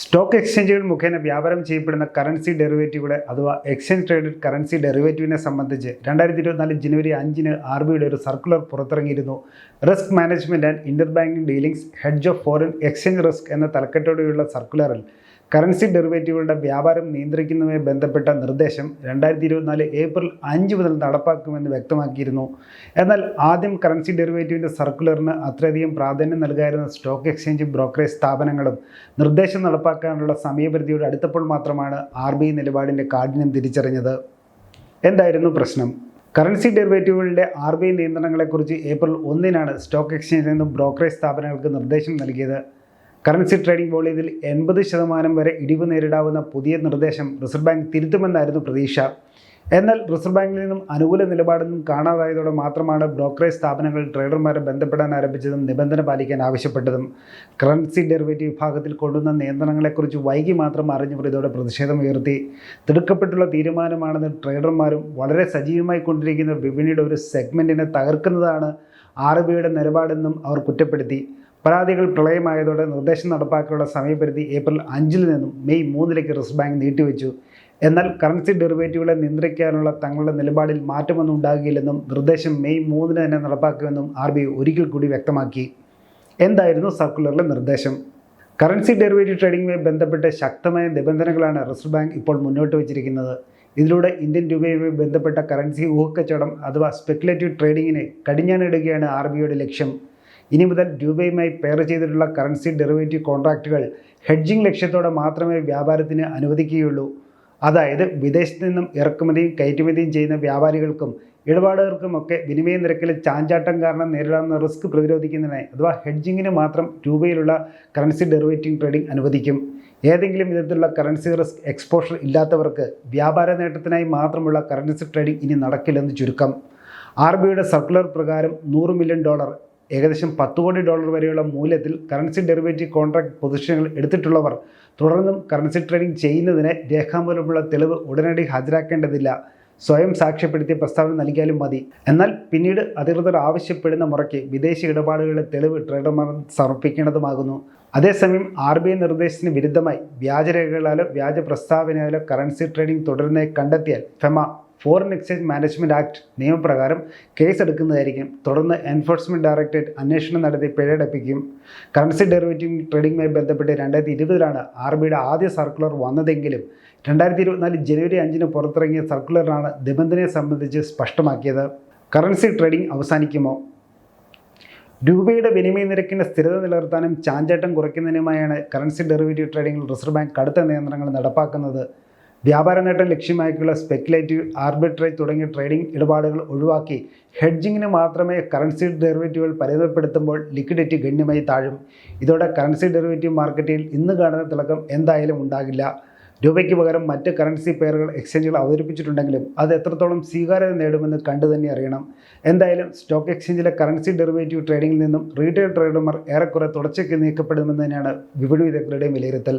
Stock എക്സ്ചേഞ്ചുകൾ മുഖേന വ്യാപാരം ചെയ്യപ്പെടുന്ന കറൻസി ഡെറിവേറ്റീവുകളെ അഥവാ എക്സ്ചേഞ്ച് ട്രേഡഡ് കറൻസി ഡെറിവേറ്റീവിനെ സംബന്ധിച്ച് രണ്ടായിരത്തി ഇരുപത്തിനാല് ജനുവരി അഞ്ചിന് ആർ ബിയുടെ ഒരു circular പുറത്തിറങ്ങിയിരുന്നു. Risk management and inter banking dealings hedge of foreign exchange risk എന്ന തലക്കെട്ടോടെയുള്ള സർക്കുലറിൽ കറൻസി ഡെറിവേറ്റീവുകളുടെ വ്യാപാരം നിയന്ത്രിക്കുന്നതുമായി ബന്ധപ്പെട്ട നിർദ്ദേശം രണ്ടായിരത്തി ഇരുപത്തിനാല് ഏപ്രിൽ അഞ്ച് മുതൽ നടപ്പാക്കുമെന്ന് വ്യക്തമാക്കിയിരുന്നു. എന്നാൽ ആദ്യം കറൻസി ഡെറിവേറ്റീവിന്റെ സർക്കുലറിന് അത്രയധികം പ്രാധാന്യം നൽകായിരുന്ന സ്റ്റോക്ക് എക്സ്ചേഞ്ച് ബ്രോക്കറേജ് സ്ഥാപനങ്ങളും നിർദ്ദേശം നടപ്പാക്കാനുള്ള സമയപരിധിയോട് അടുത്തപ്പോൾ മാത്രമാണ് ആർ ബി ഐ നിലപാടിന്റെ കാഠിന്യം തിരിച്ചറിഞ്ഞത്. എന്തായിരുന്നു പ്രശ്നം? കറൻസി ഡെറിവേറ്റീവുകളുടെ ആർ ബി ഐ നിയന്ത്രണങ്ങളെക്കുറിച്ച് ഏപ്രിൽ ഒന്നിനാണ് സ്റ്റോക്ക് എക്സ്ചേഞ്ചിൽ നിന്നും ബ്രോക്കറേജ് സ്ഥാപനങ്ങൾക്ക് നിർദ്ദേശം നൽകിയത്. കറൻസി ട്രേഡിംഗ് വോളിയത്തിൽ എൺപത് ശതമാനം വരെ ഇടിവ് നേരിടാവുന്ന പുതിയ നിർദ്ദേശം റിസർവ് ബാങ്ക് തിരുത്തുമെന്നായിരുന്നു പ്രതീക്ഷ. എന്നാൽ റിസർവ് ബാങ്കിൽ നിന്നും അനുകൂല നിലപാടൊന്നും കാണാതായതോടെ മാത്രമാണ് ബ്രോക്കറേജ് സ്ഥാപനങ്ങൾ ട്രേഡർമാരെ ബന്ധപ്പെടാൻ ആരംഭിച്ചതും നിബന്ധന പാലിക്കാൻ ആവശ്യപ്പെട്ടതും. കറൻസി ഡെറിവേറ്റീവ് വിഭാഗത്തിൽ കൊണ്ടുവന്ന നിയന്ത്രണങ്ങളെക്കുറിച്ച് വൈകി മാത്രം അറിഞ്ഞവർ ഇതോടെ പ്രതിഷേധം ഉയർത്തി. തിടുക്കപ്പെട്ടുള്ള തീരുമാനമാണെന്ന് ട്രേഡർമാരും വളരെ സജീവമായി കൊണ്ടിരിക്കുന്ന വിപണിയുടെ ഒരു സെഗ്മെന്റിനെ തകർക്കുന്നതാണ് ആർ ബി ഐയുടെ നിലപാടെന്നും അവർ കുറ്റപ്പെടുത്തി. പരാതികൾ പ്രളയമായതോടെ നിർദ്ദേശം നടപ്പാക്കാനുള്ള സമയപരിധി ഏപ്രിൽ അഞ്ചിൽ നിന്നും മെയ് മൂന്നിലേക്ക് റിസർവ് ബാങ്ക് നീട്ടിവെച്ചു. എന്നാൽ കറൻസി ഡെറിവേറ്റീവുകളെ നിയന്ത്രിക്കാനുള്ള തങ്ങളുടെ നിലപാടിൽ മാറ്റമൊന്നും ഉണ്ടാകില്ലെന്നും നിർദ്ദേശം മെയ് മൂന്നിന് തന്നെ നടപ്പാക്കുമെന്നും ആർ ബി ഐ ഒരിക്കൽ കൂടി വ്യക്തമാക്കി. എന്തായിരുന്നു സർക്കുലറിലെ നിർദ്ദേശം? കറൻസി ഡെറിവേറ്റീവ് ട്രേഡിംഗുമായി ബന്ധപ്പെട്ട് ശക്തമായ നിബന്ധനകളാണ് റിസർവ് ബാങ്ക് ഇപ്പോൾ മുന്നോട്ട് വച്ചിരിക്കുന്നത്. ഇതിലൂടെ ഇന്ത്യൻ രൂപയുമായി ബന്ധപ്പെട്ട കറൻസി ഊഹക്കച്ചവടം അഥവാ സ്പെക്കുലേറ്റീവ് ട്രേഡിങ്ങിനെ കടിഞ്ഞാണിടുകയാണ് ആർ ബി ഐയുടെ ലക്ഷ്യം. ഇനി മുതൽ രൂപയുമായി പെയർ ചെയ്തിട്ടുള്ള കറൻസി ഡെറിവേറ്റീവ് കോൺട്രാക്റ്റുകൾ ഹെഡ്ജിംഗ് ലക്ഷ്യത്തോടെ മാത്രമേ വ്യാപാരത്തിന് അനുവദിക്കുകയുള്ളൂ. അതായത് വിദേശത്ത് നിന്നും ഇറക്കുമതിയും കയറ്റുമതിയും ചെയ്യുന്ന വ്യാപാരികൾക്കും ഇടപാടുകാർക്കുമൊക്കെ വിനിമയ നിരക്കിലെ ചാഞ്ചാട്ടം കാരണം നേരിടാവുന്ന റിസ്ക് പ്രതിരോധിക്കുന്നതിനായി അഥവാ ഹെഡ്ജിങ്ങിന് മാത്രം രൂപയിലുള്ള കറൻസി ഡെറിവേറ്റീവ് ട്രേഡിംഗ് അനുവദിക്കും. ഏതെങ്കിലും വിധത്തിലുള്ള കറൻസി റിസ്ക് എക്സ്പോഷർ ഇല്ലാത്തവർക്ക് വ്യാപാര നേട്ടത്തിനായി മാത്രമുള്ള കറൻസി ട്രേഡിംഗ് ഇനി നടക്കില്ലെന്ന് ചുരുക്കം. ആർ ബിയുടെ സർക്കുലർ പ്രകാരം നൂറ് മില്യൺ ഡോളർ ഏകദേശം പത്ത് കോടി ഡോളർ വരെയുള്ള മൂല്യത്തിൽ കറൻസി ഡെറിവേറ്റീവ് കോൺട്രാക്ട് പൊസിഷനുകൾ എടുത്തിട്ടുള്ളവർ തുടർന്നും കറൻസി ട്രേഡിംഗ് ചെയ്യുന്നതിന് രേഖാമൂലമുള്ള തെളിവ് ഉടനടി ഹാജരാക്കേണ്ടതില്ല. സ്വയം സാക്ഷ്യപ്പെടുത്തിയ പ്രസ്താവന നൽകിയാലും മതി. എന്നാൽ പിന്നീട് അധികൃതർ ആവശ്യപ്പെടുന്ന മുറയ്ക്ക് വിദേശ ഇടപാടുകളുടെ തെളിവ് ട്രേഡർമാർ സമർപ്പിക്കേണ്ടതുമാകുന്നു. അതേസമയം ആർ ബി ഐ നിർദ്ദേശത്തിന് വിരുദ്ധമായി വ്യാജരേഖകളാലോ വ്യാജ പ്രസ്താവനയാലോ കറൻസി ട്രേഡിംഗ് തുടരുന്നതായി കണ്ടെത്തിയാൽ FEMA foreign exchange management act നിയമപ്രകാരം കേസെടുക്കുന്നതായിരിക്കും. തുടർന്ന് എൻഫോഴ്സ്മെന്റ് ഡയറക്ടറേറ്റ് അന്വേഷണം നടത്തി പിഴയടപ്പിക്കും. കറൻസി ഡെറിവേറ്റീവ് ട്രേഡിംഗുമായി ബന്ധപ്പെട്ട് രണ്ടായിരത്തി ഇരുപതിലാണ് ആർ ബിയുടെ ആദ്യ സർക്കുലർ വന്നതെങ്കിലും രണ്ടായിരത്തി ഇരുപത്തിനാല് ജനുവരി അഞ്ചിന് പുറത്തിറങ്ങിയ സർക്കുലറാണ് നിബന്ധനയെ സംബന്ധിച്ച് സ്പഷ്ടമാക്കിയത്. Currency trading അവസാനിക്കുമോ? രൂപയുടെ വിനിമയ നിരക്കിന്റെ സ്ഥിരത നിലനിർത്താനും ചാഞ്ചാട്ടം കുറയ്ക്കുന്നതിനുമായാണ് കറൻസി ഡെറിവേറ്റീവ് ട്രേഡിംഗിൽ റിസർവ് ബാങ്ക് കടുത്ത നിയന്ത്രണങ്ങൾ നടപ്പാക്കുന്നത്. വ്യാപാര നേട്ടം ലക്ഷ്യമാക്കിയുള്ള സ്പെക്കുലേറ്റീവ് ആർബിട്രേജ് തുടങ്ങിയ ട്രേഡിംഗ് ഇടപാടുകൾ ഒഴിവാക്കി ഹെഡ്ജിങ്ങിന് മാത്രമേ കറൻസി ഡെറിവേറ്റീവുകൾ പരിമിതപ്പെടുത്തുമ്പോൾ ലിക്വിഡിറ്റി ഗണ്യമായി താഴും. ഇതോടെ കറൻസി ഡെറിവേറ്റീവ് മാർക്കറ്റിൽ ഇന്ന് കാണുന്ന തിളക്കം എന്തായാലും ഉണ്ടാകില്ല. രൂപയ്ക്ക് പകരം മറ്റ് കറൻസി പെയറുകൾ എക്സ്ചേഞ്ചുകൾ അവതരിപ്പിച്ചിട്ടുണ്ടെങ്കിലും അത് എത്രത്തോളം സ്വീകാര്യത നേടുമെന്ന് കണ്ടു തന്നെ അറിയണം. എന്തായാലും സ്റ്റോക്ക് എക്സ്ചേഞ്ചിലെ കറൻസി ഡെറിവേറ്റീവ് ട്രേഡിംഗിൽ നിന്നും റീറ്റെയിൽ ട്രേഡർമാർ ഏറെക്കുറെ തുടച്ചയ്ക്ക് നീക്കപ്പെടുമെന്ന് തന്നെയാണ് വിപണി വിദഗ്ധരുടെയും വിലയിരുത്തൽ.